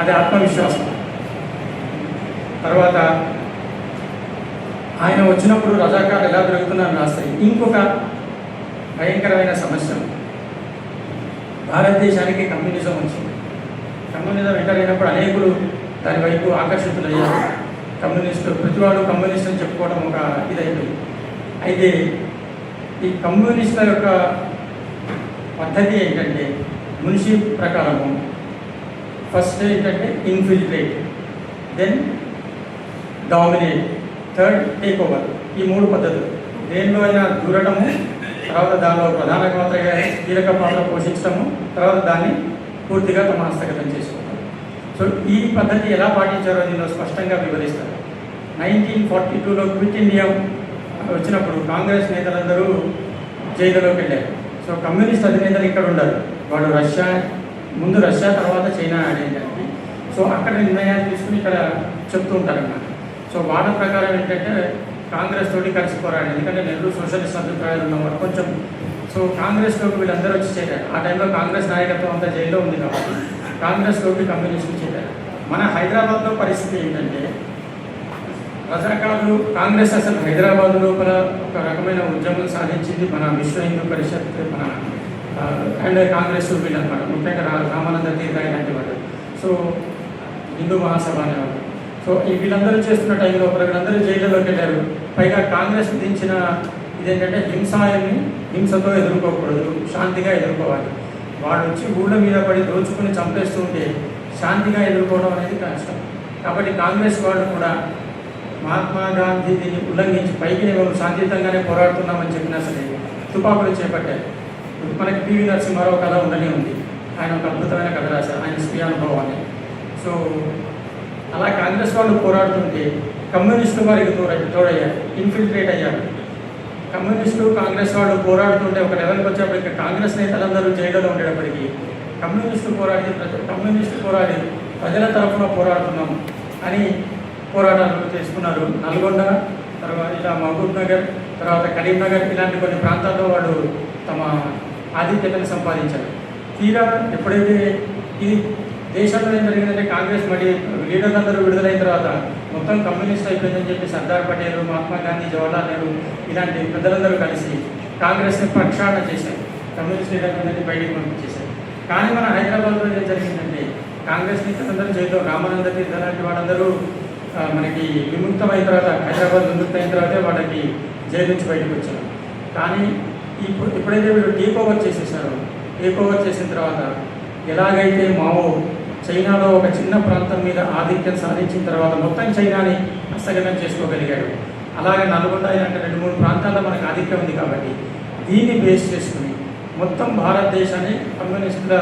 అది ఆత్మవిశ్వాసం. తర్వాత ఆయన వచ్చినప్పుడు రజాకాలు ఎలా దొరుకుతున్నారని రాస్తాయి ఇంకొక భయంకరమైన సమస్య. భారతదేశానికి కమ్యూనిజం వచ్చింది. కమ్యూనిజం ఎంటర్ అయినప్పుడు అనేకులు దాని వైపు ఆకర్షితులయ్యారు. కమ్యూనిస్టు ప్రతివాడు కమ్యూనిస్ట్ అని చెప్పుకోవడం ఒక ఇదైపోయింది అయితే ఈ కమ్యూనిస్టుల యొక్క పద్ధతి ఏంటంటే మున్షి ప్రకారము ఫస్ట్ ఏంటంటే infiltrate then dominate third take over ఈ మూడు పద్ధతులు. దేనిలో అయినా దూరటము తర్వాత దానిలో ప్రధాన పాత్రగా కీలక పాత్ర పోషించడము తర్వాత దాన్ని పూర్తిగా తమ హస్తగతం చేసుకుంటారు సో ఈ పద్ధతి ఎలా పాటించారో దీనిలో స్పష్టంగా వివరిస్తారు. నైన్టీన్ ఫార్టీ టూలో క్విట్ ఇండియా వచ్చినప్పుడు కాంగ్రెస్ నేతలందరూ జైలులోకి వెళ్ళారు. సో కమ్యూనిస్ట్ అధినేతలు ఇక్కడ ఉండరు. వాడు రష్యా ముందు రష్యా తర్వాత చైనా ఆడేదాన్ని సో అక్కడ నిర్ణయాలు తీసుకుని ఇక్కడ చెప్తూ ఉంటారన్నమాట. సో వాళ్ళ ప్రకారం ఏంటంటే కాంగ్రెస్ తోటి కలిసి పోరాడు ఎందుకంటే నెహ్రూ సోషలిస్ట్ అభిప్రాయాలు ఉన్నవారు కొంచెం సో కాంగ్రెస్లోకి వీళ్ళందరూ వచ్చి చేరారు. ఆ టైంలో కాంగ్రెస్ నాయకత్వం అంతా జైల్లో ఉంది కాబట్టి కాంగ్రెస్లోకి కమ్యూనిస్టులు చేరారు. మన హైదరాబాద్లో పరిస్థితి ఏంటంటే రజాకారులు కాంగ్రెస్ అసలు హైదరాబాద్ లోపల ఒక రకమైన ఉద్యమం సాధించింది మన విశ్వ హిందూ పరిషత్ మన అండ్ కాంగ్రెస్ వీళ్ళనమాట ముఖ్యంగా రా రామానంద తీర్థ ఇలాంటి వాళ్ళు సో హిందూ మహాసభ అనేవాళ్ళు సో ఈ వీళ్ళందరూ చేస్తున్న టైంలో వీళ్ళందరూ జైళ్ళలోకి వెళ్ళారు. పైగా కాంగ్రెస్ దించిన ఇదేంటంటే హింసాయాన్ని హింసతో ఎదుర్కోకూడదు. శాంతిగా ఎదుర్కోవాలి. వాడు వచ్చి ఊళ్ళ మీద పడి దోచుకుని చంపేస్తూ ఉంటే శాంతిగా ఎదుర్కోవడం అనేది కష్టం. కాబట్టి కాంగ్రెస్ వాళ్ళు కూడా మహాత్మా గాంధీ దీన్ని ఉల్లంఘించి పైకి మేము శాంతియుతంగానే పోరాడుతున్నామని చెప్పినా సరే తుపాకులు చేపట్టారు. మనకి పివి నరసింహారావు కథ ఉండనే ఉంది. ఆయన ఒక అద్భుతమైన కథ రాశారు. ఆయన స్వీయ అనుభవాన్ని. సో అలా కాంగ్రెస్ వాళ్ళు పోరాడుతుంటే కమ్యూనిస్టు వారికి తోడ తోడయ్యారు. ఇన్ఫిల్ట్రేట్ అయ్యారు. కమ్యూనిస్టు కాంగ్రెస్ వాళ్ళు పోరాడుతుంటే ఒక లెవెల్కి వచ్చేప్పటికి కాంగ్రెస్ నేతలందరూ జైల్లో ఉండేటప్పటికీ కమ్యూనిస్టు పోరాడి కమ్యూనిస్టు పోరాడి ప్రజల తరఫున పోరాడుతున్నాం అని పోరాటాలు చేసుకున్నారు. నల్గొండ తర్వాత ఇలా మహబూబ్ నగర్ తర్వాత కరీంనగర్ ఇలాంటి కొన్ని ప్రాంతాల్లో వాళ్ళు తమ ఆధిక్యతను సంపాదించారు. తీరా ఎప్పుడైతే ఇది దేశంలో ఏం జరిగిందంటే కాంగ్రెస్ మళ్ళీ లీడర్లందరూ విడుదలైన తర్వాత మొత్తం కమ్యూనిస్ట్ అయిపోయిందని చెప్పి సర్దార్ పటేల్ మహాత్మా గాంధీ జవహర్లాల్ నెహ్రూ ఇలాంటి పెద్దలందరూ కలిసి కాంగ్రెస్ని ప్రక్షాళన చేశారు. కమ్యూనిస్ట్ లీడర్లందరినీ బయటికి పంపించేశారు. కానీ మన హైదరాబాద్లో ఏం జరిగిందంటే కాంగ్రెస్ నేతలందరూ జైల్లో రామానంద తీర్థ లాంటి వాళ్ళందరూ మనకి విముక్తమైన తర్వాత హైదరాబాద్ విముక్తమైన తర్వాతే వాళ్ళకి జైలు నుంచి బయటకు వచ్చారు. కానీ ఇప్పుడు ఎప్పుడైతే వీళ్ళు టేక్ ఓవర్ చేసేసారో టేక్ ఓవర్ చేసిన తర్వాత ఎలాగైతే మావో చైనాలో ఒక చిన్న ప్రాంతం మీద ఆధిక్యం సాధించిన తర్వాత మొత్తం చైనాని హస్తగతం చేసుకోగలిగాడు. అలాగే నల్గొండ ఇలాంటి రెండు మూడు ప్రాంతాల్లో మనకు ఆధిక్యం ఉంది కాబట్టి దీన్ని బేస్ చేసుకుని మొత్తం భారతదేశాన్ని కమ్యూనిస్టుల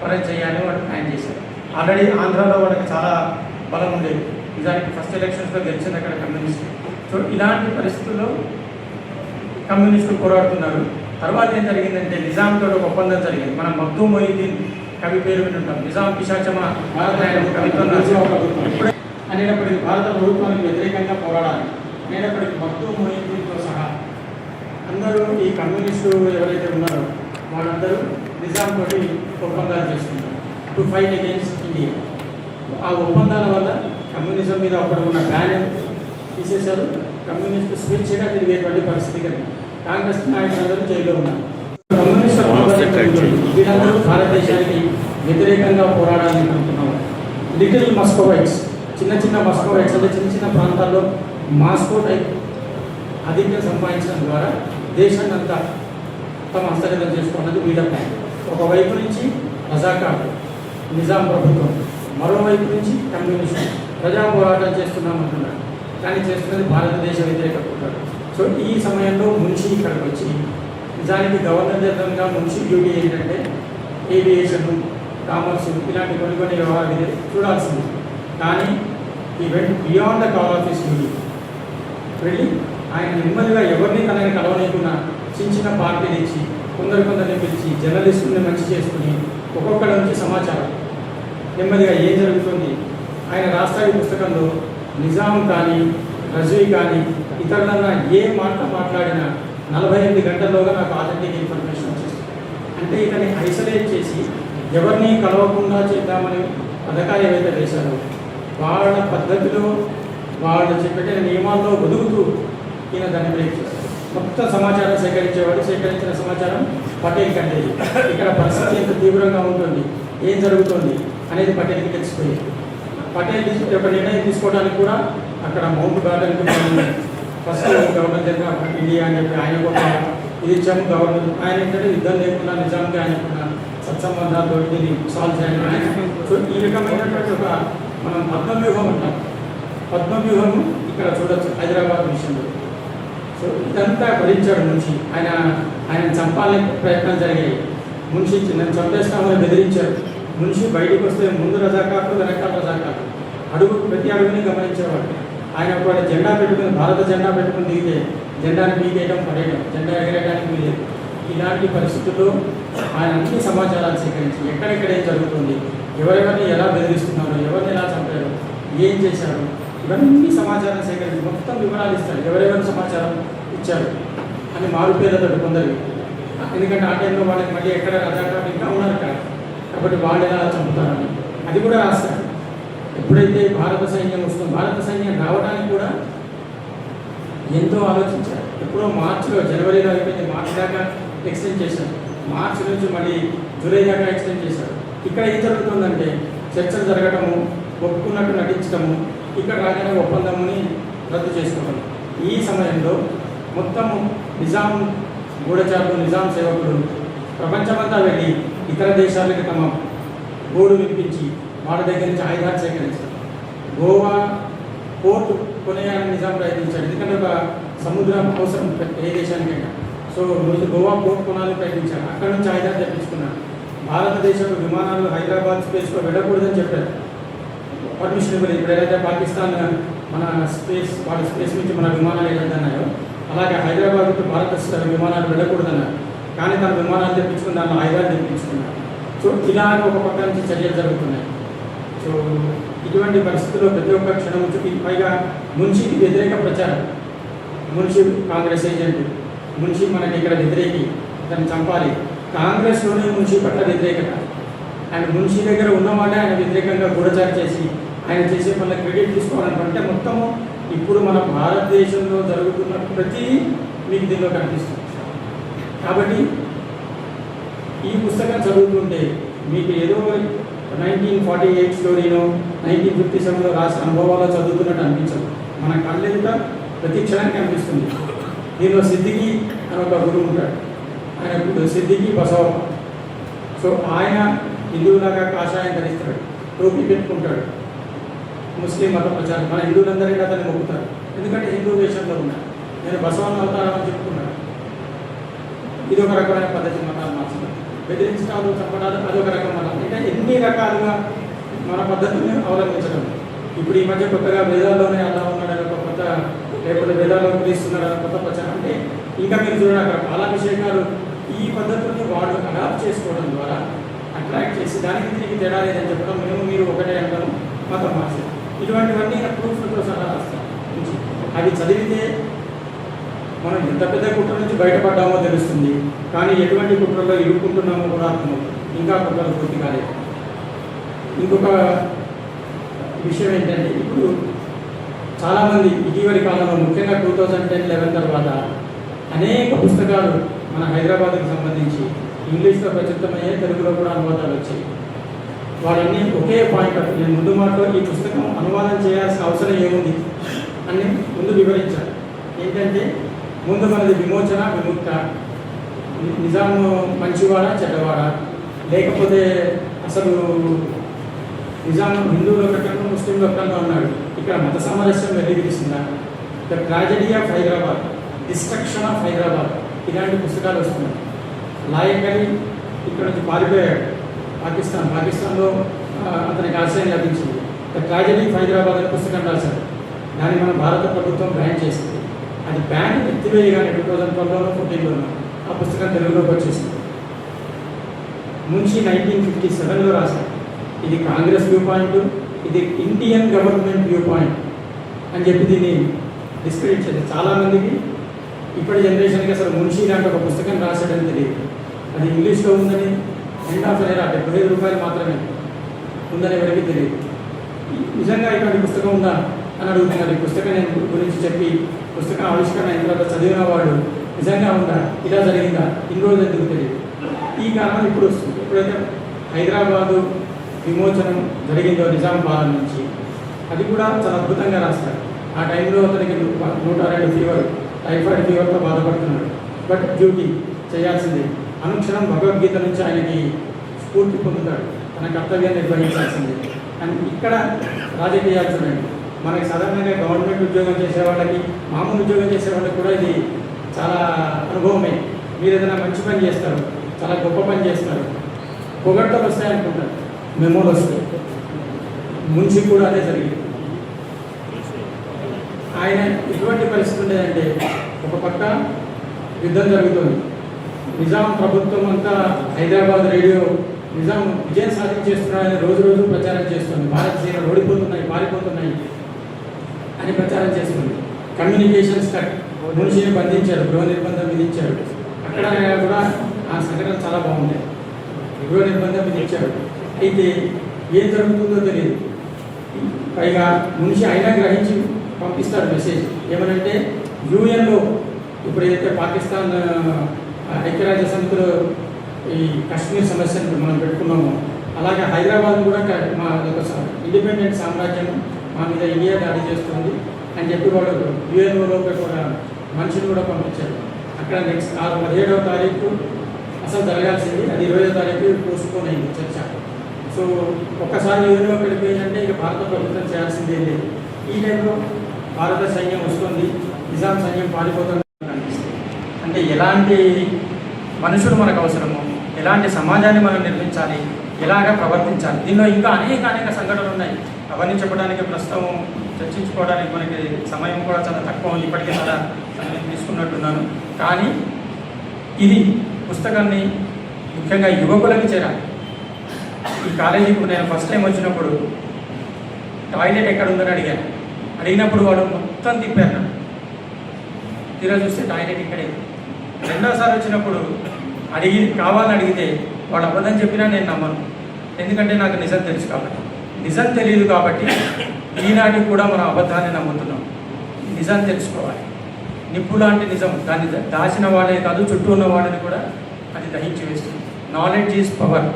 పరం చేయాలని వాడు ప్లాన్ చేశారు. ఆల్రెడీ ఆంధ్రాలో వాళ్ళకి చాలా బలం ఉండేది నిజానికి ఫస్ట్ ఎలక్షన్స్లో గెలిచింది అక్కడ కమ్యూనిస్ట్ సో ఇలాంటి పరిస్థితుల్లో కమ్యూనిస్టులు పోరాడుతున్నారు. తర్వాత ఏం జరిగిందంటే నిజాంతో ఒక ఒప్పందం జరిగింది. మనం మగ్దూ మొయిద్దీన్ కవి పేరు విని ఉంటాం. నిజాం పిశాచమ కవిత్వం అనేటప్పటికి భారత ప్రభుత్వానికి వ్యతిరేకంగా పోరాడాలి. అనేటప్పటికి మగ్దూ మొయిద్దీన్తో సహా అందరూ ఈ కమ్యూనిస్టు ఎవరైతే ఉన్నారో వాళ్ళందరూ నిజాం తోటి ఒప్పందాలు చేసుకుంటారు. టు ఫైట్ అగేన్స్ట్ ఇండియా ఆ ఒప్పందాల వల్ల కమ్యూనిజం మీద అప్పుడు ఉన్న బ్యాన్ తీసేశారు. కమ్యూనిస్ట్ స్వేచ్ఛగా తిరిగేటువంటి పరిస్థితి కలిగింది. కాంగ్రెస్ నాయకులందరూ జైల్లో ఉన్నారు. భారతదేశానికి వ్యతిరేకంగా పోరాడాలని అనుకున్నారు లిటిల్ మస్కోవైట్స్ చిన్న చిన్న మస్కోవైట్స్ అంటే చిన్న చిన్న ప్రాంతాల్లో మాస్కో టైప్ ఆధిక్యం సంపాదించడం ద్వారా దేశాన్ని అంతా తమ హస్తగతం చేసుకున్నది వీళ్ళ ప్లాన్ ఒకవైపు నుంచి రజాకార్ నిజాం ప్రభుత్వం మరోవైపు నుంచి కమ్యూనిస్ట్. ప్రజా పోరాటం చేస్తున్నామంటున్నారు కానీ చేస్తున్నది భారతదేశ వ్యతిరేక కుట్రలు సో ఈ సమయంలో మున్షి ఇక్కడికి వచ్చి నిజానికి గవర్నర్ జనరల్గా మున్షి డ్యూటీ ఏంటంటే ఏవియేషన్ కామర్స్ ఇలాంటి కొన్ని కొన్ని వ్యవహారాలు ఇది చూడాల్సింది. కానీ ఈ went beyond the call of his duty. వెళ్ళి ఆయన నెమ్మదిగా ఎవరిని తనని కలవలేకున్నా చిన్న చిన్న పార్టీలు ఇచ్చి కొందరు కొందరిని పిలిచి జర్నలిస్టుని మంచి చేసుకుని ఒక్కొక్కడి నుంచి సమాచారం. నెమ్మదిగా ఏం జరుగుతుంది? ఆయన రాస్తాయి పుస్తకంలో నిజాం కానీ రజీ కానీ ఇతరులన్నా ఏ మాట మాట్లాడినా నలభై ఎనిమిది గంటల్లోగా నాకు ఆథెంటిక్ ఇన్ఫర్మేషన్ వచ్చేస్తుంది. అంటే ఇతన్ని ఐసోలేట్ చేసి ఎవరిని కలవకుండా చేద్దామని పథకాలు ఏవైతే వేశారో. వాళ్ళ పద్ధతిలో వాళ్ళు చెప్పిన నియమాల్లో బతుకుతూ ఈయన దాన్ని బ్రేక్ చేస్తారు మొత్తం సమాచారం సేకరించేవాడు సేకరించిన సమాచారం పటేల్ కంటే ఇక్కడ పరిస్థితి ఎంత తీవ్రంగా ఉంటుంది ఏం జరుగుతుంది అనేది పటేల్కి తెలిసిపోయింది. పటేల్ తీసు- యొక్క నిర్ణయం తీసుకోవడానికి కూడా అక్కడ మౌంట్ గార్డెన్ ఫస్ట్ గవర్నర్ దగ్గర ఇండియా అని చెప్పి ఆయన కూడా ఇది ఇచ్చాము గవర్నర్ ఆయన ఏంటంటే యుద్ధం లేకుండా నిజానికి ఆయన సత్సంబంధాలతో ఇది సాల్వ్ చేయాలి. ఆయన సో ఈ రకమైనటువంటి ఒక మనం పద్మవ్యూహం అంటాం. పద్మవ్యూహం ఇక్కడ చూడొచ్చు హైదరాబాద్ విషయంలో. సో ఇదంతా భరించాడు మున్షి. ఆయన ఆయన చంపాలని ప్రయత్నం జరిగాయి. మున్షి నన్ను చంపేస్తామని బెదిరించారు. మున్షి బయటకు వస్తే ముందు రజాకారులు వెనకాల రజాకారులు. అడుగు ప్రతి అడుగుని గమనించేవాడు. ఆయన ఒక జెండా పెట్టుకుని భారత జెండా పెట్టుకుని దిగితే జెండాని పీకేయడం పడేయడం జెండా ఎగరేయడానికి వీలేదు ఇలాంటి పరిస్థితుల్లో ఆయన అన్ని సమాచారాలు సేకరించి ఎక్కడెక్కడ ఏం జరుగుతుంది ఎవరెవరిని ఎలా బెదిరిస్తున్నారు ఎవరిని ఎలా చంపారు ఏం చేశారు ఇవన్నీ సమాచారం సేకరించి మొత్తం వివరాలు ఇస్తారు. ఎవరెవరు సమాచారం ఇచ్చారు అని మారు కొందరు ఎందుకంటే ఆ టైంలో వాళ్ళకి మళ్ళీ ఎక్కడ రజాకారులు ఇంకా ఉన్నారు కాబట్టి వాళ్ళు ఎలా చంపుతారని. అది కూడా రాస్తారు. ఎప్పుడైతే భారత సైన్యం వస్తుందో భారత సైన్యం రావడానికి కూడా ఎంతో ఆలోచించారు. ఎప్పుడో మార్చిలో జనవరిలో అయిపోయింది మార్చి దాకా ఎక్స్టెండ్ చేశారు మార్చి నుంచి మళ్ళీ జూలై దాకా ఎక్స్టెండ్ చేశారు. ఇక్కడ ఏం జరుగుతుందంటే చర్చలు జరగటము ఒప్పుకున్నట్టు నటించడము ఇక్కడ రాగానే ఒప్పందముని రద్దు చేసుకోవడం ఈ సమయంలో మొత్తము నిజాం గూఢచారులు నిజాం సేవకులు ప్రపంచమంతా వెళ్ళి ఇతర దేశాలకు తమ గోడు వినిపించి వాళ్ళ దగ్గర నుంచి ఆయుధాలు సేకరించారు గోవా పోర్ట్ కొనేయాలని నిజాం ప్రయత్నించాడు. ఎందుకంటే ఒక సముద్రం అవసరం ఏ దేశానికైనా. సో రోజు గోవా పోర్ట్ కొనాలని ప్రయత్నించారు అక్కడ నుంచి ఆయుధాలు తెప్పించుకున్నారు భారతదేశపు విమానాలు హైదరాబాద్ స్పేస్లో వెళ్ళకూడదని చెప్పారు. పర్మిషన్ ఇవ్వలేదు. ఇప్పుడు ఏదైతే పాకిస్తాన్ మన స్పేస్ వాళ్ళ స్పేస్ నుంచి మన విమానాలు వెళ్ళొద్దన్నాయో అలాగే హైదరాబాద్ టు భారత విమానాలు వెళ్ళకూడదన్నారు. కానీ తన విమానాలు తెప్పించుకుని దాన్ని ఆయుధాలు తెప్పించుకున్నారు. సో ఇలాగ ఒక పక్క నుంచి చర్యలు జరుగుతున్నాయి. సో ఇటువంటి పరిస్థితుల్లో ప్రతి ఒక్క క్షణం వచ్చి పైగా మున్షికి వ్యతిరేక ప్రచారం. మున్షి కాంగ్రెస్ ఏజెంట్ మున్షి మనకి ఇక్కడ వ్యతిరేకి దాన్ని చంపాలి. కాంగ్రెస్లోనే మున్షి పట్ల వ్యతిరేకత. ఆయన మున్షి దగ్గర ఉన్నవాడే ఆయన వ్యతిరేకంగా గూఢచారి చేసి ఆయన చేసే పనుల క్రెడిట్ తీసుకోవాలనుకుంటే మొత్తము ఇప్పుడు మన భారతదేశంలో జరుగుతున్న ప్రతి మీకు దీనిలో కనిపిస్తుంది. కాబట్టి ఈ పుస్తకం చదువుతుంటే మీకు ఏదో నైన్టీన్ ఫార్టీ ఎయిట్ స్టోరీలో నైన్టీన్ ఫిఫ్టీ సెవెన్లో రాసిన అనుభవాల్లో చదువుతున్నట్టు అనిపించదు. మన కళ్ళెంత ప్రతి క్షణానికి అనిపిస్తుంది దీనిలో సిద్ధికి అని ఒక గురువు ఉంటాడు. ఆయన సిద్ధికి బసవ. సో ఆయన హిందువులాగా కాషాయం ధరిస్తాడు. టోపీ పెట్టుకుంటాడు. ముస్లిం మత ప్రచారం. మన హిందువులందరికీ అతన్ని మొక్కుతారు. ఎందుకంటే హిందూ దేశంలో ఉన్నారు. నేను బసవన్న అవుతానని అని చెప్పుకున్నాను. ఇది ఒక రకమైన పద్ధతి మతాలు బెదిరించడాలు చంపడాలు అదొక రకం మనం. అంటే ఎన్ని రకాలుగా మన పద్ధతిని అవలంబించడం. ఇప్పుడు ఈ మధ్య కొత్తగా వేదాల్లోనే అలా ఉన్నాడు ఒక కొత్త లేకపోతే వేదాల్లో పిలుస్తున్నాడు కొత్త ప్రచారం. అంటే ఇంకా మీరు చూడండి అక్కడ పాలాభిషేకాలు ఈ పద్ధతుల్ని వాళ్ళు అడాప్ట్ చేసుకోవడం ద్వారా అట్రాక్ట్ చేసి దానికి తిరిగి తేడా లేదని చెప్పడం మేము మీరు ఒకటే అంటాము మతం మార్చి ఇటువంటివన్నీ ప్రూఫ్లతో సహా రాస్తాం అది చదివితే మనం ఎంత పెద్ద కుట్ర నుంచి బయటపడ్డామో తెలుస్తుంది. కానీ ఎటువంటి కుట్రలో ఇరుక్కుంటున్నామో కూడా అర్థమవుతుంది ఇంకా కుట్రలు పూర్తి కాలేదు. ఇంకొక విషయం ఏంటంటే ఇప్పుడు చాలామంది ఇటీవలి కాలంలో ముఖ్యంగా టూ థౌజండ్ టెన్ లెవెన్ తర్వాత అనేక పుస్తకాలు మన హైదరాబాద్కి సంబంధించి ఇంగ్లీష్లో ప్రచురితమయ్యే తెలుగులో కూడా అనువాదాలు వచ్చాయి. వారన్నీ ఒకే పాయింట్ నేను ముందు మాటలో ఈ పుస్తకం అనువాదం చేయాల్సిన అవసరం ఏముంది? అని ముందు వివరించారు ఏంటంటే ముందు మనది విమోచన విముక్త. నిజాం మంచివాడా చెడ్డవాడా? లేకపోతే అసలు నిజాం హిందువుల ప్రకారం ముస్లింల ప్రకారంగా ఉన్నాడు ఇక్కడ మత సామరస్యం వెలిగిస్తుందా? The tragedy of Hyderabad destruction of Hyderabad ఇలాంటి పుస్తకాలు వస్తున్నాయి. లాయక్ అలీ ఇక్కడ నుంచి పారిపోయాడు. పాకిస్తాన్ పాకిస్తాన్లో అతనికి ఆశ్రయం లభించింది. ద ట్రాజడీ ఆఫ్ హైదరాబాద్ అనే పుస్తకం రాశారు దాన్ని మన భారత ప్రభుత్వం బ్యాన్ చేసింది. అది బ్యాంక్ ఎత్తివేయ కానీ టూ థౌజండ్ ట్వెల్వ్లో ఫోర్టీన్లో ఆ పుస్తకం తెలుగులోకి వచ్చేసింది. మున్షి నైన్టీన్ ఫిఫ్టీ సెవెన్లో రాశారు. ఇది కాంగ్రెస్ వ్యూ పాయింట్ ఇది ఇండియన్ గవర్నమెంట్ వ్యూ పాయింట్ అని చెప్పి దీన్ని డిస్క్రిప్ట్ చేశారు చాలామందికి. ఇప్పటి జనరేషన్కి అసలు మున్షి లాంటి ఒక పుస్తకం రాశాడని తెలియదు. అది ఇంగ్లీష్లో ఉందని ఎండ్ ఆఫ్ ఎరా డెబ్బై ఐదు రూపాయలు మాత్రమే ఉందని ఎవరికి తెలియదు. నిజంగా ఇటువంటి పుస్తకం ఉందా? అని అడుగుతున్నారు ఈ పుస్తకం నేను గురించి చెప్పి పుస్తకం ఆవిష్కరణ అయిన తర్వాత చదివిన వాడు నిజంగా ఉందా? ఇలా జరిగిందా? ఇన్ని రోజులు ఎందుకు తెలియదు? ఈ కారణం ఇప్పుడు వస్తుంది. ఎప్పుడైతే హైదరాబాదు విమోచనం జరిగిందో నిజాం పాలన నుంచి అది కూడా చాలా అద్భుతంగా రాస్తారు. ఆ టైంలో అతనికి నూట రెండు ఫీవర్ టైఫాయిడ్ ఫీవర్తో బాధపడుతున్నాడు. బట్ డ్యూటీ చేయాల్సిందే. అనుక్షణం భగవద్గీత నుంచి ఆయనకి స్ఫూర్తి పొందుతాడు. తన కర్తవ్యాన్ని నిర్వహించాల్సిందే. అండ్ ఇక్కడ రాజకీయాలు చూడండి. మనకి సాధారణంగా గవర్నమెంట్ ఉద్యోగం చేసే వాళ్ళకి మామూలు ఉద్యోగం చేసే వాళ్ళకి కూడా ఇది చాలా అనుభవమే. మీరు ఏదైనా మంచి పని చేస్తారు చాలా గొప్ప పని చేస్తారు. పొగట్టలు వస్తాయనుకుంటారు మెమోలు వస్తాయి. ముంచి కూడా అదే జరిగింది. ఆయన ఎటువంటి పరిస్థితి ఉండేదంటే ఒక పక్క యుద్ధం జరుగుతుంది. నిజాం ప్రభుత్వం అంతా హైదరాబాద్ రేడియో నిజాం విజయం సాధించేస్తున్నాడని రోజు రోజు ప్రచారం చేస్తుంది. భారత సేనలు అని ప్రచారం చేస్తుంది కమ్యూనికేషన్స్ కట్. మనిషిని బంధించారు గృహ నిర్బంధం విధించారు. అక్కడ కూడా ఆ సంఘటన చాలా బాగుంది. గృహ నిర్బంధం విధించారు. అయితే ఏం జరుగుతుందో తెలియదు. పైగా మనిషి అయినా గ్రహించి పంపిస్తాడు మెసేజ్. ఏమనంటే యూఎన్లో ఇప్పుడు ఏదైతే పాకిస్తాన్ ఐక్యరాజ్య సమితిలో ఈ కశ్మీర్ సమస్యను మనం పెట్టుకున్నామో అలాగే హైదరాబాద్ కూడా మా ఇండిపెండెంట్ సామ్రాజ్యం మా మీద ఇండియా దాడి చేస్తుంది అని చెప్పి వాళ్ళు యుఎన్ఓలోకి కూడా మనిషిని కూడా పంపించారు. అక్కడ నెక్స్ట్ ఆరు పదిహేడవ తారీఖు అసలు జరగాల్సింది అది ఇరవై తారీఖు పోస్ట్పోన్ అయింది చర్చ. సో ఒక్కసారి యూఎన్ఓ వెళ్ళిపోయిందంటే ఇక భారత ప్రభుత్వం చేయాల్సిందే లేదు. ఈ టైంలో భారత సైన్యం వస్తుంది నిజాం సైన్యం పారిపోతుంది అనిపిస్తుంది. అంటే ఎలాంటి మనుషులు మనకు అవసరము? ఎలాంటి సమాజాన్ని మనం నిర్మించాలి? ఎలాగ ప్రవర్తించాలి? దీనిలో ఇంకా అనేక అనేక సంఘటనలు ఉన్నాయి. అవన్నీ చెప్పడానికి ప్రస్తుతం చర్చించుకోవడానికి మనకి సమయం కూడా చాలా తక్కువ. ఉంది ఇప్పటికే చాలా సమయం తీసుకున్నట్టున్నాను. కానీ ఇది పుస్తకాన్ని ముఖ్యంగా యువకులకి చేరాలి. ఈ కాలేజీకి నేను ఫస్ట్ టైం వచ్చినప్పుడు టాయిలెట్ ఎక్కడ ఉందని అడిగాను. అడిగినప్పుడు వాడు మొత్తం తిప్పారు తీరా చూస్తే టాయిలెట్ ఇక్కడే. రెండోసారి వచ్చినప్పుడు అడిగి కావాలని అడిగితే వాడు అబద్ధం చెప్పినా నేను నమ్మను. ఎందుకంటే నాకు నిజం తెలుసు కాబట్టి. నిజం తెలియదు కాబట్టి ఈనాటికి కూడా మనం అబద్ధాన్ని నమ్ముతున్నాం. నిజం తెలుసుకోవాలి. నిప్పు లాంటి నిజం దాన్ని దాచిన వాడే కాదు చుట్టూ ఉన్న వాళ్ళని కూడా అది దహించి వేస్తుంది. Knowledge is power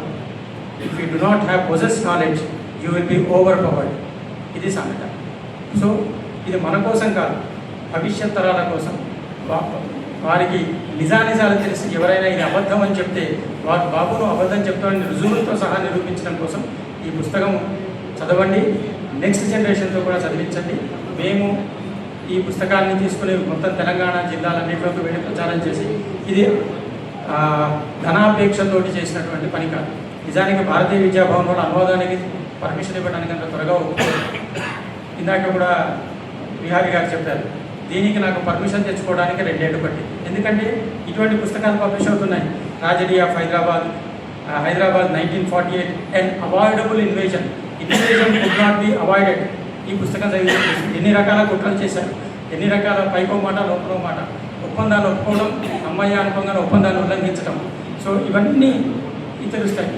if you do not have possess knowledge you will be over powered ఇది సంగత. సో ఇది మన కోసం కాదు. భవిష్యత్ తరాల కోసం. వారికి నిజానిజాలు తెలిసి ఎవరైనా ఇది అబద్ధం అని చెప్తే వారు బాబును అబద్ధం చెప్తామని రుజువులతో సహా నిరూపించడం కోసం ఈ పుస్తకం చదవండి. నెక్స్ట్ జనరేషన్తో కూడా చదివించండి. మేము ఈ పుస్తకాన్ని తీసుకుని మొత్తం తెలంగాణ జిల్లాలన్నింటిలోకి వెళ్ళి ప్రచారం చేసి ఇది ఆ, ధనాపేక్షతోటి చేసినటువంటి పని కాదు. నిజానికి భారతీయ విద్యాభవన్ కూడా అనువాదానికి పర్మిషన్ ఇవ్వడానికి అంత త్వరగా ఒప్పుకోరు. ఇందాక కూడా విహారీ గారు చెప్పారు దీనికి నాకు పర్మిషన్ తెచ్చుకోవడానికి రెండేళ్ళు పట్టింది. ఎందుకంటే ఇటువంటి పుస్తకాలు పబ్లిష్ అవుతున్నాయి. Tragedy of Hyderabad Hyderabad nineteen forty eight and avoidable invasion invasion could not be avoided ఈ పుస్తకం చదివి ఎన్ని రకాల కుట్రలు చేశారు? ఎన్ని రకాల పైకో మాట లోపల మాట ఒప్పందాలు ఒప్పుకోవడం అమ్మాయి అనుకోగానే ఒప్పందాలు ఉల్లంఘించడం. సో ఇవన్నీ తెలుస్తాయి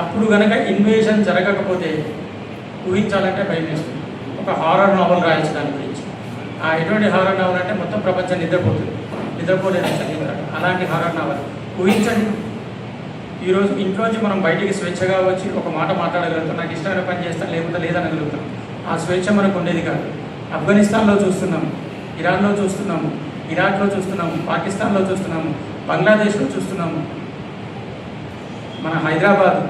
అప్పుడు కనుక ఇన్వేషన్ జరగకపోతే ఊహించాలంటే భయం వేస్తుంది. ఒక హారర్ నావల్ రాయించడానికి దాని గురించి. ఆ ఎటువంటి హారర్ నావల్ అంటే మొత్తం ప్రపంచం నిద్రపోతుంది. నిద్రపోలేదు చదివిందట అలాంటి హారర్ నావల్ ఊహించండి. ఈరోజు ఇంట్లోంచి మనం బయటికి స్వేచ్ఛగా వచ్చి ఒక మాట మాట్లాడగలుగుతాం. నాకు ఇష్టమైన పని చేస్తాను లేకపోతే లేదనగలుగుతాం. ఆ స్వేచ్ఛ మనకు ఉండేది కాదు. ఆఫ్ఘనిస్తాన్లో చూస్తున్నాము ఇరాన్లో చూస్తున్నాము ఇరాక్లో చూస్తున్నాము పాకిస్తాన్లో చూస్తున్నాము బంగ్లాదేశ్లో చూస్తున్నాము. మన హైదరాబాద్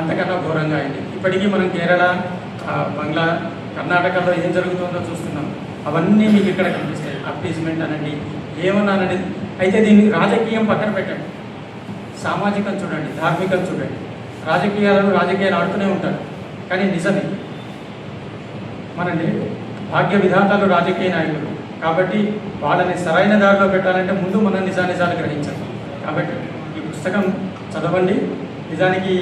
అంతకన్నా ఘోరంగా అయింది. ఇప్పటికీ మనం కేరళ బంగ్లా కర్ణాటకలో ఏం జరుగుతుందో చూస్తున్నాం అవన్నీ మీకు ఇక్కడ కనిపిస్తాయి. అప్పీస్మెంట్ అనండి ఏమన్నానండి అయితే దీన్ని రాజకీయం పక్కన పెట్టండి. సామాజికం చూడండి ధార్మికం చూడండి. రాజకీయాలను రాజకీయాలు ఆడుతూనే ఉంటారు. కానీ నిజమే మన భాగ్య విధాతాలు రాజకీయ నాయకులు. కాబట్టి వాళ్ళని సరైన దారిలో పెట్టాలంటే ముందు మనం నిజానిజాలు గ్రహించాలి. కాబట్టి ఈ పుస్తకం చదవండి. నిజానికి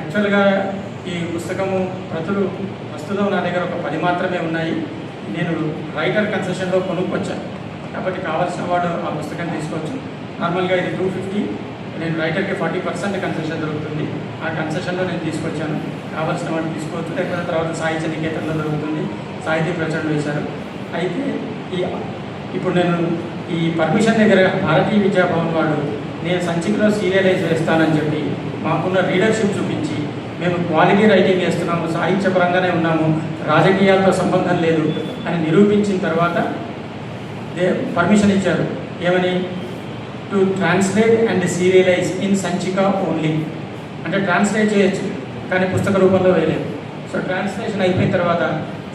యాక్చువల్గా ఈ పుస్తకము ప్రతులు ప్రస్తుతం నా దగ్గర ఒక పది మాత్రమే ఉన్నాయి. నేను రైటర్ కన్సెషన్లో కొనుక్కొచ్చాను. కాబట్టి కావాల్సిన వాడు ఆ పుస్తకం తీసుకోవచ్చు. నార్మల్గా ఇది టూ ఫిఫ్టీ నేను రైటర్కి ఫార్టీ పర్సెంట్ కన్సెషన్ దొరుకుతుంది ఆ కన్సెషన్లో నేను తీసుకొచ్చాను. కావాల్సిన వాటిని తీసుకోవచ్చు. లేకపోతే తర్వాత సాహిత్య నికేతనలో దొరుకుతుంది సాహితీ ప్రచురణ వేశారు. అయితే ఈ ఇప్పుడు నేను ఈ పర్మిషన్ దగ్గర భారతీయ విద్యాభవన్ వాళ్ళు నేను సంచికలో సీరియలైజ్ వేస్తానని చెప్పి మాకున్న రీడర్షిప్ చూపించి మేము క్వాలిటీ రైటింగ్ వేస్తున్నాము సాహిత్యపరంగానే ఉన్నాము రాజకీయాలతో సంబంధం లేదు అని నిరూపించిన తర్వాత పర్మిషన్ ఇచ్చారు. ఏమని? To translate and serialise in సంచిక ఓన్లీ అంటే ట్రాన్స్లేట్ చేయొచ్చు కానీ పుస్తక రూపంలో వేయలేదు. సో ట్రాన్స్లేషన్ అయిపోయిన తర్వాత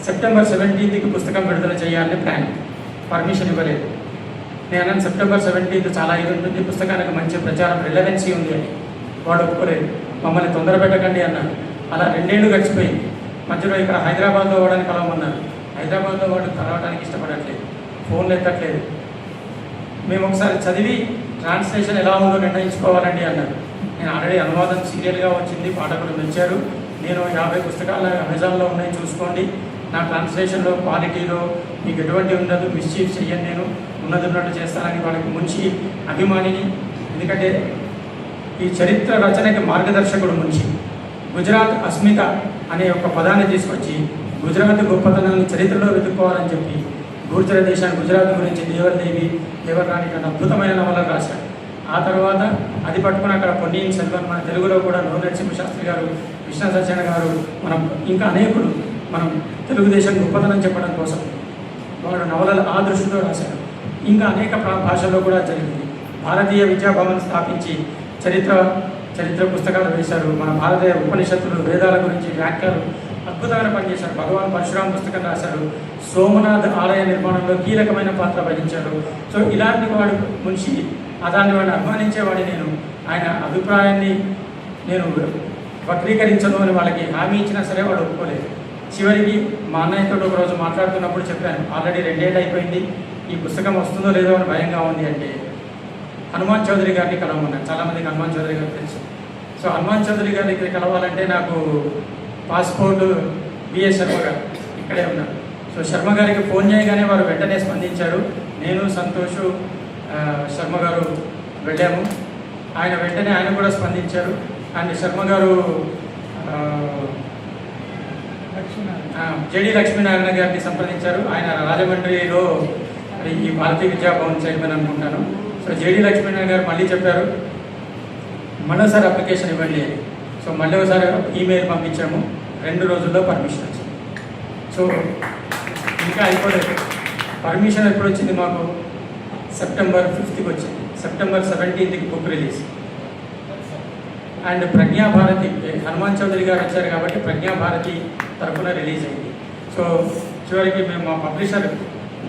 సెప్టెంబర్ సెవెంటీన్త్కి పుస్తకం విడుదల చేయాలని ప్లాన్ పర్మిషన్ ఇవ్వలేదు. నేను సెప్టెంబర్ సెవెంటీన్త్ చాలా ఇది ఉంటుంది పుస్తకానికి మంచి ప్రచారం రిలవెన్సీ ఉంది అని. వాడు ఒప్పుకోలేదు. మమ్మల్ని తొందర పెట్టకండి అన్నాడు. అలా రెండేళ్ళు గడిచిపోయింది. మధ్యలో ఇక్కడ హైదరాబాద్లో వాడని కలవమన్నారు. హైదరాబాద్లో వాడు కలవడానికి ఇష్టపడట్లేదు. ఫోన్లు ఎత్తట్లేదు. మేము ఒకసారి చదివి ట్రాన్స్లేషన్ ఎలా ఉందో నిర్ణయించుకోవాలండి అన్నారు. నేను ఆల్రెడీ అనువాదం సీరియల్గా వచ్చింది పాఠకులు మెచ్చారు. నేను యాభై పుస్తకాలు అమెజాన్లో ఉన్నాయి చూసుకోండి. నా ట్రాన్స్లేషన్లో క్వాలిటీలో మీకు ఎటువంటి ఉండదు మిస్చీఫ్ చెయ్యను నేను. ఉన్నది ఉన్నట్టు చేస్తానని వాళ్ళకి ముంచి అభిమానిని ఎందుకంటే ఈ చరిత్ర రచనకి మార్గదర్శకుడు ముంచి. గుజరాత్ అస్మిత అనే ఒక పదాన్ని తీసుకొచ్చి గుజరాత్ గొప్పతనాన్ని చరిత్రలో వెతుక్కోవాలని చెప్పి గూర్జర దేశాన్ని గుజరాత్ గురించి దేవరదేవి దేవరాణి అనే అద్భుతమైన నవలను రాశాడు. ఆ తర్వాత అది పట్టుకుని అక్కడ పొన్నియిన్ సెల్వన్ మన తెలుగులో కూడా నో నరసింహ శాస్త్రి గారు కృష్ణ సత్యన గారు మనం ఇంకా అనేకులు మనం తెలుగుదేశం గొప్పతనం చెప్పడం కోసం వాడు నవలలు ఆ దృష్టిలో రాశారు ఇంకా అనేక ప్రా- భాషల్లో కూడా జరిగింది. భారతీయ విద్యాభవన్ స్థాపించి చరిత్ర చరిత్ర పుస్తకాలు వేశారు. మన భారతీయ ఉపనిషత్తులు వేదాల గురించి వ్యాఖ్యలు అద్భుతమైన పనిచేశారు భగవాన్ పరశురాం పుస్తకం రాశారు. సోమనాథ్ ఆలయ నిర్మాణంలో కీలకమైన పాత్ర వహించారు. సో ఇలాంటి వాడు మున్షి అదాన్ని వాడిని అభిమానించేవాడిని నేను. ఆయన అభిప్రాయాన్ని నేను వక్రీకరించను అని వాళ్ళకి హామీ ఇచ్చినా సరే వాడు ఒప్పుకోలేదు. చివరికి మా అన్నయ్యతో ఒక రోజు మాట్లాడుతున్నప్పుడు చెప్పాను ఆల్రెడీ రెండేళ్ళు అయిపోయింది. ఈ పుస్తకం వస్తుందో లేదో అని భయంగా ఉంది అంటే హనుమాన్ చౌదరి గారిని కలవమన్నాను. చాలామందికి హనుమాన్ చౌదరి గారు తెలుసు. సో హనుమాన్ చౌదరి గారిని ఇక్కడ కలవాలంటే నాకు పాస్పోర్ట్ బిఎస్ శర్మ గారు ఇక్కడే ఉన్నారు. సో శర్మ గారికి ఫోన్ చేయగానే వారు వెంటనే స్పందించారు. నేను సంతోష్ శర్మ గారు వెళ్ళాము. ఆయన వెంటనే ఆయన కూడా స్పందించారు. అండ్ శర్మ గారు జేడి లక్ష్మీనారాయణ గారిని సంప్రదించారు. ఆయన రాజమండ్రిలో ఈ భారతీయ విద్యాభవన్ చైర్మన్ అనుకుంటాను. సో జేడి లక్ష్మీనారాయణ గారు మళ్ళీ చెప్పారు. మరోసారి అప్లికేషన్ ఇవ్వండి సో మళ్ళీ ఒకసారి ఈమెయిల్ పంపించాము. రెండు రోజుల్లో పర్మిషన్ వచ్చింది. సో ఇంకా అయిపోలేదు పర్మిషన్ ఎప్పుడు వచ్చింది మాకు? సెప్టెంబర్ ఫిఫ్త్కి వచ్చింది. September సెవెంటీన్త్కి book release and Prajnabharati Hanuman Chowdary గారు వచ్చారు కాబట్టి ప్రజ్ఞాభారతి తరఫున రిలీజ్ అయింది. సో చివరికి మేము మా పబ్లిషర్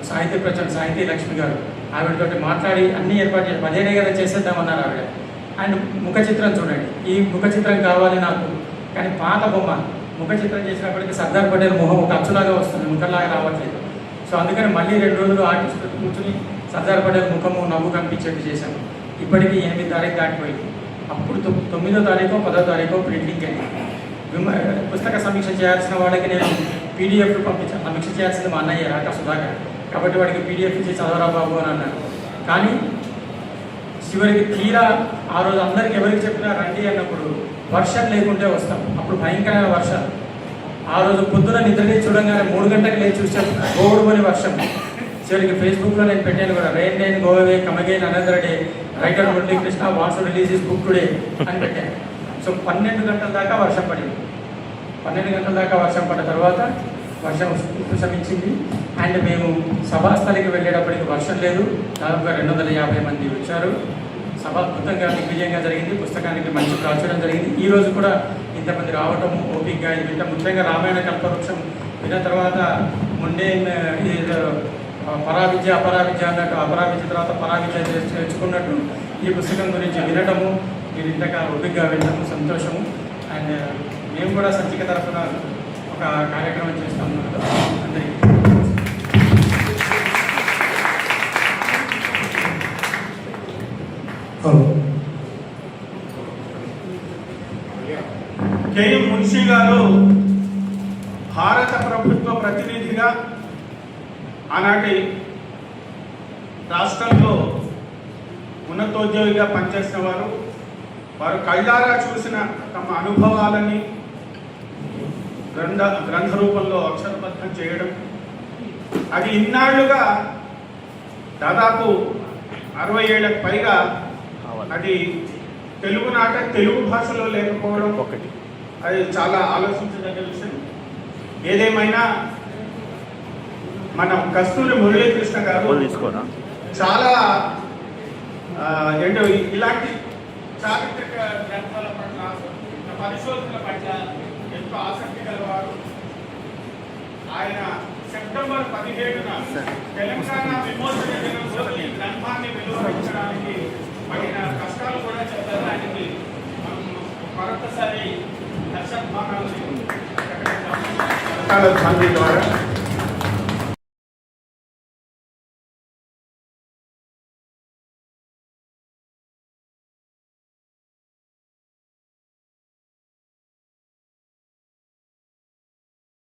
సాహిత్య ప్రచారం సాహితీ లక్ష్మి గారు ఆవిడతోటి మాట్లాడి అన్ని ఏర్పాటు చేసి పదిహేనే కదా చేసేద్దామన్నారు ఆవిడ. అండ్ ముఖ చిత్రం చూడండి. ఈ ముఖ చిత్రం కావాలి నాకు. కానీ పాత బొమ్మ ముఖ చిత్రం చేసినప్పటికీ సర్దార్ పటేల్ మొహం ఒక అచ్చులాగా వస్తుంది ముఖంలాగా రావట్లేదు. సో అందుకని మళ్ళీ రెండు రోజులు ఆర్టిస్ట్ కూర్చుని సర్దార్ పటేల్ ముఖము నవ్వు కనిపించేట్టు చేశాను. ఇప్పటికీ ఎనిమిది తారీఖు దాటిపోయింది. అప్పుడు తొమ్మిదో తారీఖు పదో తారీఖు ప్రింటింగ్ అయింది విమ- పుస్తక సమీక్ష చేయాల్సిన వాళ్ళకి నేను పీడిఎఫ్ పంపించాను సమీక్ష చేయాల్సింది మా అన్నయ్య రాక సుధాకర్. కాబట్టి వాడికి పీడిఎఫ్ ఇచ్చి చదవరా బాబు అని అన్నాను కానీ చివరికి తీరా ఆ రోజు అందరికి ఎవరికి చెప్పినా రండి అన్నప్పుడు వర్షం లేకుంటే వస్తాం. అప్పుడు భయంకరమైన వర్షం. ఆ రోజు పొద్దున నిద్రని చూడంగానే మూడు గంటలకు లేచి చూస్తే గోడుమని వర్షం. చివరికి ఫేస్బుక్లో నేను పెట్టాను కూడా rain rain go away come again another day writer Murali Krishna Vance releases book today అని పెట్టాను. సో పన్నెండు గంటల దాకా వర్షం పడింది. పన్నెండు గంటల దాకా వర్షం పడ్డ తర్వాత వర్షం ఉపశమించింది. అండ్ మేము సభాస్థలికి వెళ్ళేటప్పటికి వర్షం లేదు. దాదాపుగా రెండు వందల యాభై మంది వచ్చారు. సభాద్భుతంగా దిగ్విజయంగా జరిగింది పుస్తకానికి మంచి ప్రాచుర్యం జరిగింది. ఈ రోజు కూడా ఇంతమంది రావటం ఓపికగా ఇది వింటాం. ముఖ్యంగా రామాయణ కల్పవృక్షం విన్న తర్వాత ముండే ఇది పరావిద్య అపరావిద్య అన్నట్టు అపరావిద్య తర్వాత పరావిద్య చేర్చు- చేర్చుకున్నట్టు ఈ పుస్తకం గురించి వినటము మీరు ఇంతగా ఓపికగా వినటము సంతోషము. అండ్ మేము కూడా సంచిక తరఫున ఒక కార్యక్రమం చేస్తాము. కేఎం మున్షి గారు భారత ప్రభుత్వ ప్రతినిధిగా ఆనాటి రాష్ట్రంలో ఉన్నతోద్యోగిగా పనిచేసిన వారు వారు కళ్ళారా చూసిన తమ అనుభవాలని గ్రంథ గ్రంథ రూపంలో అక్షరబద్ధం చేయడం. అది ఇన్నాళ్ళుగా దాదాపు అరవై ఏళ్ళకు పైగా అది తెలుగు నాట తెలుగు భాషలో లేకపోవడం ఒకటి. అది చాలా ఆలోచించదగ్గ విషయం. ఏదేమైనా మన కస్తూరి మురళీకృష్ణ గారు చాలా ఏంటో ఇలాంటి చారిత్రక గ్రంథాల పట్ల పరిశోధనల పట్ల ఎంతో ఆసక్తి గలవారు ఆయన సెప్టెంబర్ పదిహేడున తెలంగాణ విమోచన దినం రోజు ఈ గ్రంథాన్ని వెలువరించడానికి పడిన కష్టాలు కూడా చెప్తారు ఆయనకి మనం మరొకసారి దర్శకమానాలు ద్వారా.